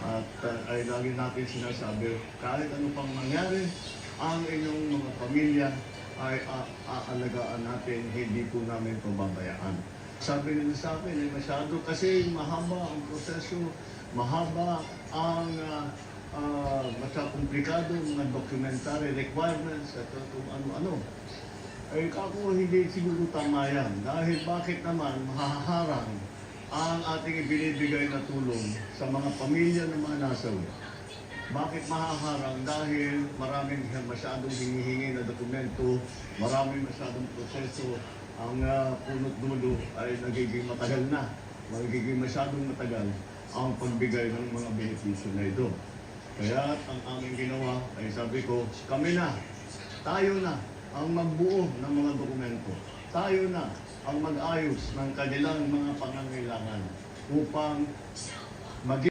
At uh, ay lagi natin sinasabi, kahit ano pang mangyari, ang inyong mga pamilya ay aalagaan natin, hindi po namin pababayaan. Sabi nila sa akin, ay masyado kasi mahaba ang proseso, mahaba ang uh, uh, komplikado mga documentary requirements at kung ano-ano. Ay kako hindi siguro tama yan. Dahil bakit naman mahaharang ang ating ibinibigay na tulong sa mga pamilya ng mga nasawi? Bakit mahaharang? Dahil maraming masyadong hinihingi na dokumento, maraming masyadong proseso, ang uh, punot dulo ay nagiging matagal na, magiging masyadong matagal ang pagbigay ng mga benepisyo na ito. Kaya ang aming ginawa ay sabi ko, kami na, tayo na ang magbuo ng mga dokumento. Tayo na ang mag-ayos ng kanilang mga pangangailangan upang maging